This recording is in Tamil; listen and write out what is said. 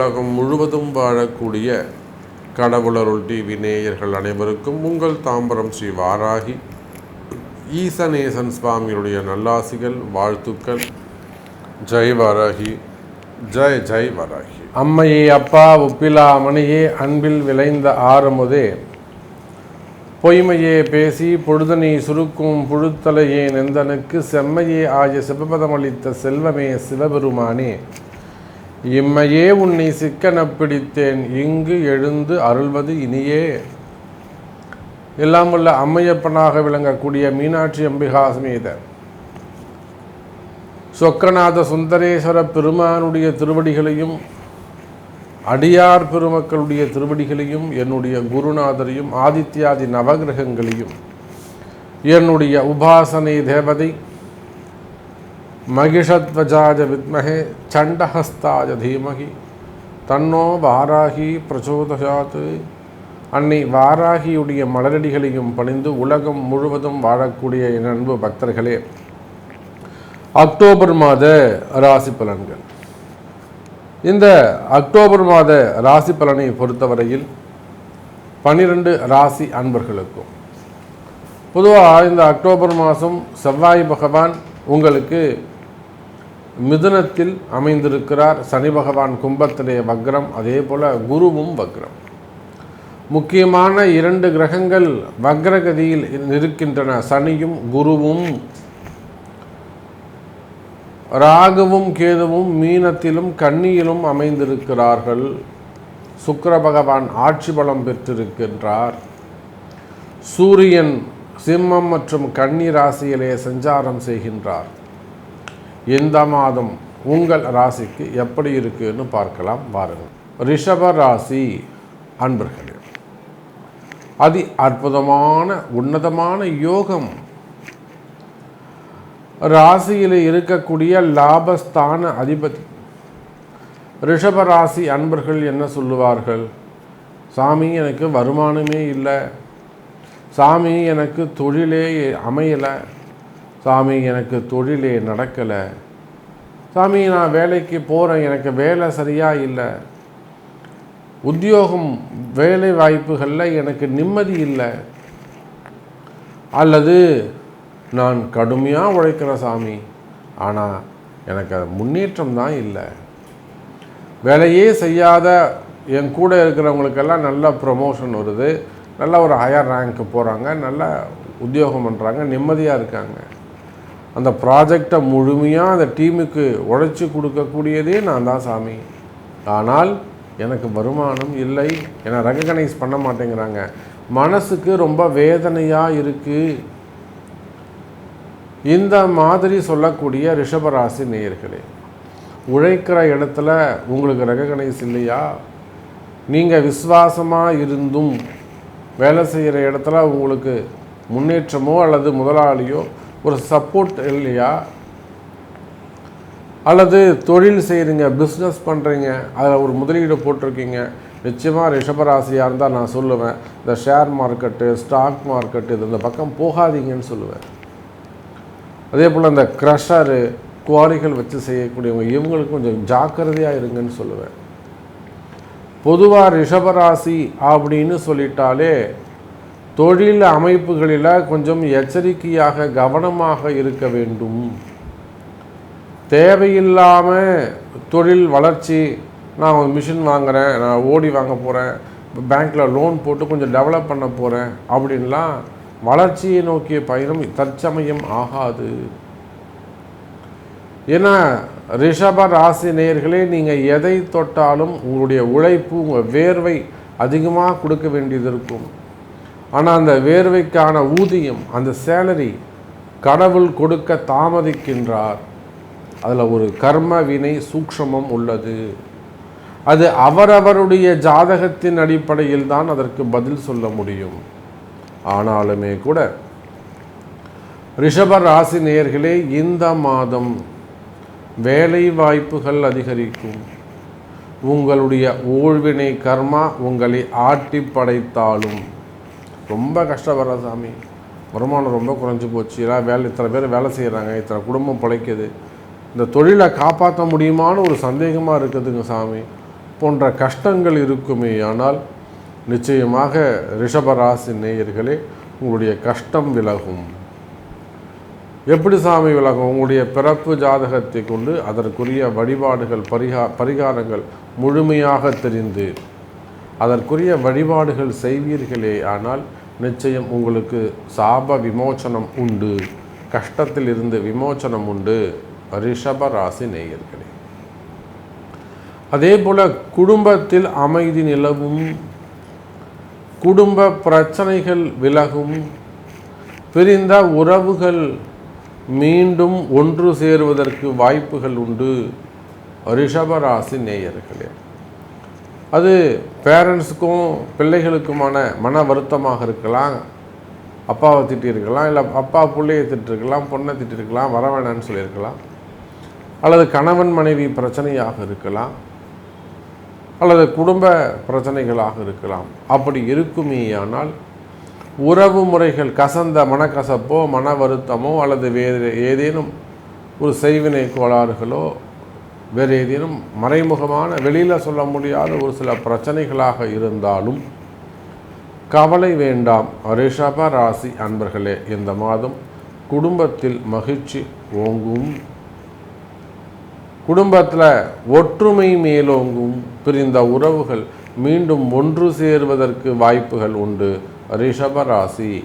உலகம் முழுவதும் வாழக்கூடிய கடவுளருள் டிவி நேயர்கள் அனைவருக்கும் உங்கள் தாம்பரம் ஸ்ரீ வாராகி. ஈசநேசன் சுவாமியுடைய நல்லாசிகள் வாழ்த்துக்கள். ஜெய் வாராகி ஜெய் ஜெய் வாராகி. அம்மையே அப்பா ஒப்பிலா மணியே அன்பில் விளைந்த ஆரமுதே பொய்மையே பேசி பொழுதனை சுருக்கும் புழுத்தலையே நெந்தனுக்கு செம்மையே ஆகிய சிவபதமளித்த செல்வமே சிவபெருமானே. இம்மையே உன்னை சிக்கன பிடித்தேன் இங்கு எழுந்து அருள்வது இனியே. எல்லாம் வல்ல அம்மையப்பனாக விளங்கக்கூடிய மீனாட்சி அம்பிகா சமேத சொக்கநாத சுந்தரேஸ்வர பெருமானுடைய திருவடிகளையும் அடியார் பெருமக்களுடைய திருவடிகளையும் என்னுடைய குருநாதரையும் ஆதித்யாதி நவகிரகங்களையும் என்னுடைய உபாசனை தேவதை மகிஷத்வஜாஜ வித்மகே சண்டஹஸ்தாஜ தீமகி. தன்னோ வாராகி பிரச்சோதயாத் அன்னை வாராகியுடைய மலரடிகளையும் பணிந்து உலகம் முழுவதும் வாழக்கூடிய என் அன்பு பக்தர்களே அக்டோபர் மாத ராசி பலன்கள். இந்த அக்டோபர் மாத ராசி பலனை பொறுத்தவரையில் பன்னிரண்டு ராசி அன்பர்களுக்கும் பொதுவாக இந்த அக்டோபர் மாதம் செவ்வாய் பகவான் உங்களுக்கு மிதுனத்தில் அமைந்திருக்கிறார் சனி பகவான் கும்பத்திலே வக்ரம் அதே போல் குருவும் வக்ரம். முக்கியமான இரண்டு கிரகங்கள் வக்ரகதியில் இருக்கின்றன சனியும் குருவும். ராகுவும் கேதுவும் மீனத்திலும் கன்னியிலும் அமைந்திருக்கிறார்கள். சுக்கர பகவான் ஆட்சி பலம் பெற்றிருக்கின்றார். சூரியன் சிம்மம் மற்றும் கன்னி ராசியிலே சஞ்சாரம் செய்கின்றார். இந்த மாதம் உங்கள் ராசிக்கு எப்படி இருக்குன்னு பார்க்கலாம் வாருங்கள். ரிஷப ராசி அன்பர்களே அதி அற்புதமான உன்னதமான யோகம். ராசியில் இருக்கக்கூடிய லாபஸ்தான அதிபதி. ரிஷப ராசி அன்பர்கள் என்ன சொல்லுவார்கள்? சாமி எனக்கு வருமானமே இல்லை. சாமி எனக்கு தொழிலே அமையலை. சாமி எனக்கு தொழிலே நடக்கலை. சாமி நான் வேலைக்கு போகிறேன் எனக்கு வேலை சரியாக இல்லை. உத்தியோகம் வேலை வாய்ப்புகளில் எனக்கு நிம்மதி இல்லை. அல்லது நான் கடுமையாக உழைக்கிற சாமி ஆனால் எனக்கு அது முன்னேற்றம் தான் இல்லை. வேலையே செய்யாத என் கூட இருக்கிறவங்களுக்கெல்லாம் நல்ல ப்ரொமோஷன் வருது. நல்ல ஒரு ஹையர் ரேங்க்கு போகிறாங்க நல்ல உத்தியோகம் பண்ணுறாங்க நிம்மதியாக இருக்காங்க. அந்த ப்ராஜெக்டை முழுமையாக அந்த டீமுக்கு உழைச்சி கொடுக்கக்கூடியதே நான் தான் சாமி. ஆனால் எனக்கு வருமானம் இல்லை. என்னை ரெகக்னைஸ் பண்ண மாட்டேங்கிறாங்க. மனசுக்கு ரொம்ப வேதனையாக இருக்குது இந்த மாதிரி சொல்லக்கூடிய ரிஷபராசி நேயர்களே உழைக்கிற இடத்துல உங்களுக்கு ரெகக்னைஸ் இல்லையா? நீங்கள் விசுவாசமாக இருந்தும் வேலை செய்கிற இடத்துல உங்களுக்கு முன்னேற்றமோ அல்லது முதலாளியோ ஒரு சப்போர்ட் இல்லையா? அல்லது தொழில் செய்கிறீங்க பிஸ்னஸ் பண்ணுறீங்க அதில் ஒரு முதலீடு போட்டிருக்கீங்க. நிச்சயமாக ரிஷபராசியாக இருந்தால் நான் சொல்லுவேன் இந்த ஷேர் மார்க்கெட்டு ஸ்டாக் மார்க்கெட்டு இது இந்த பக்கம் போகாதீங்கன்னு சொல்லுவேன். அதே போல் இந்த க்ரஷரு குவாரிகள் வச்சு செய்யக்கூடியவங்க இவங்களுக்கு கொஞ்சம் ஜாக்கிரதையாக இருங்கன்னு சொல்லுவேன். பொதுவாக ரிஷபராசி அப்படின்னு சொல்லிட்டாலே தொழில் அமைப்புகளில் கொஞ்சம் எச்சரிக்கையாக கவனமாக இருக்க வேண்டும். தேவையில்லாமல் தொழில் வளர்ச்சி நான் ஒரு மிஷின் வாங்குகிறேன் நான் ஓடி வாங்க போகிறேன் பேங்க்கில் லோன் போட்டு கொஞ்சம் டெவலப் பண்ண போகிறேன் அப்படின்லாம் வளர்ச்சியை நோக்கிய பயணம் தற்சமயம் ஆகாது. ஏன்னா ரிஷப ராசி நேயர்களே நீங்கள் எதை தொட்டாலும் உங்களுடைய உழைப்பு உங்கள் வேர்வை அதிகமாக கொடுக்க வேண்டியது இருக்கும். ஆனால் அந்த வேர்வைக்கான ஊதியம் அந்த சேலரி கடவுள் கொடுக்க தாமதிக்கின்றார். அதில் ஒரு கர்ம வினை சூக்ஷமம் உள்ளது. அது அவரவருடைய ஜாதகத்தின் அடிப்படையில் தான் அதற்கு பதில் சொல்ல முடியும். ஆனாலுமே கூட ரிஷப ராசி நேர்களே இந்த மாதம் வேலை வாய்ப்புகள் அதிகரிக்கும். உங்களுடைய ஊழ்வினை கர்மா உங்களை ஆட்டி படைத்தாலும் ரொம்ப கஷ்டப்படுற சாமி. வருமானம் ரொம்ப குறைஞ்சி போச்சு. எல்லாம் வேலை இத்தனை பேர் வேலை செய்கிறாங்க இத்தனை குடும்பம் பிழைக்குது. இந்த தொழிலை காப்பாற்ற முடியுமான்னு ஒரு சந்தேகமாக இருக்குதுங்க சாமி. போன்ற கஷ்டங்கள் இருக்குமே. ஆனால் நிச்சயமாக ரிஷபராசி நேயர்களே உங்களுடைய கஷ்டம் விலகும். எப்படி சாமி விலகும்? உங்களுடைய பிறப்பு ஜாதகத்தை கொண்டு அதற்குரிய வழிபாடுகள் பரிகா பரிகாரங்கள் முழுமையாக தெரிந்து அதற்குரிய வழிபாடுகள் செய்வீர்களே ஆனால் நிச்சயம் உங்களுக்கு சாப விமோச்சனம் உண்டு. கஷ்டத்தில் இருந்து விமோச்சனம் உண்டு. ரிஷப ராசி நேயர்களே. அதே போல குடும்பத்தில் அமைதி நிலவும். குடும்ப பிரச்சனைகள் விலகும். பிரிந்த உறவுகள் மீண்டும் ஒன்று சேருவதற்கு வாய்ப்புகள் உண்டு. ரிஷபராசி நேயர்களே. அது பேரண்ட்ஸுக்கும் பிள்ளைகளுக்குமான மன வருத்தமாக இருக்கலாம். அப்பாவை திட்டிருக்கலாம் இல்லை அப்பா பிள்ளையை திட்டிருக்கலாம் பொண்ணை திட்டிருக்கலாம் வர வேணான்னு சொல்லியிருக்கலாம். அல்லது கணவன் மனைவி பிரச்சனையாக இருக்கலாம். அல்லது குடும்ப பிரச்சனைகளாக இருக்கலாம். அப்படி இருக்குமேயானால் உறவு முறைகள் கசந்த மனக்கசப்போ மன வருத்தமோ அல்லது வேறு ஏதேனும் ஒரு செய்வினை கோளாறுகளோ வேறு ஏதேனும் மறைமுகமான வெளியில் சொல்ல முடியாத ஒரு சில பிரச்சனைகளாக இருந்தாலும் கவலை வேண்டாம். ரிஷப ராசி அன்பர்களே இந்த மாதம் குடும்பத்தில் மகிழ்ச்சி ஓங்கும். குடும்பத்தில் ஒற்றுமை மேலோங்கும். பிரிந்த உறவுகள் மீண்டும் ஒன்று சேருவதற்கு வாய்ப்புகள் உண்டு. ரிஷபராசி